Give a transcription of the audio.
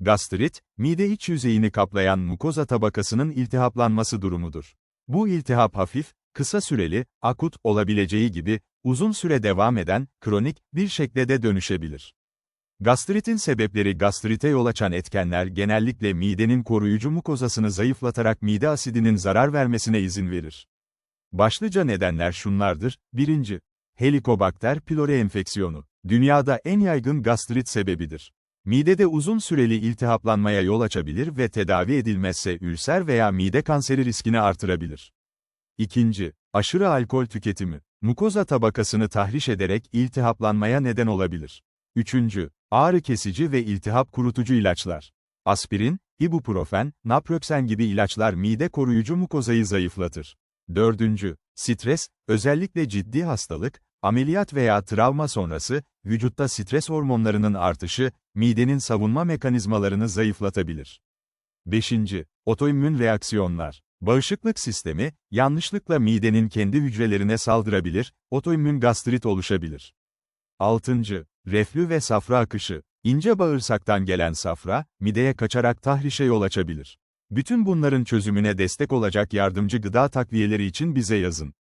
Gastrit, mide iç yüzeyini kaplayan mukoza tabakasının iltihaplanması durumudur. Bu iltihap hafif, kısa süreli, akut olabileceği gibi, uzun süre devam eden, kronik bir şekle de dönüşebilir. Gastritin sebepleri gastrite yol açan etkenler genellikle midenin koruyucu mukozasını zayıflatarak mide asidinin zarar vermesine izin verir. Başlıca nedenler şunlardır. 1. Helikobakter pylori enfeksiyonu. Dünyada en yaygın gastrit sebebidir. Midede uzun süreli iltihaplanmaya yol açabilir ve tedavi edilmezse ülser veya mide kanseri riskini artırabilir. 2. Aşırı alkol tüketimi. Mukoza tabakasını tahriş ederek iltihaplanmaya neden olabilir. 3. Ağrı kesici ve iltihap kurutucu ilaçlar. Aspirin, ibuprofen, naproxen gibi ilaçlar mide koruyucu mukozayı zayıflatır. 4. Stres, özellikle ciddi hastalık, ameliyat veya travma sonrası, vücutta stres hormonlarının artışı, midenin savunma mekanizmalarını zayıflatabilir. 5. Otoimmün reaksiyonlar. Bağışıklık sistemi, yanlışlıkla midenin kendi hücrelerine saldırabilir, otoimmün gastrit oluşabilir. 6. Reflü ve safra akışı. İnce bağırsaktan gelen safra, mideye kaçarak tahrişe yol açabilir. Bütün bunların çözümüne destek olacak yardımcı gıda takviyeleri için bize yazın.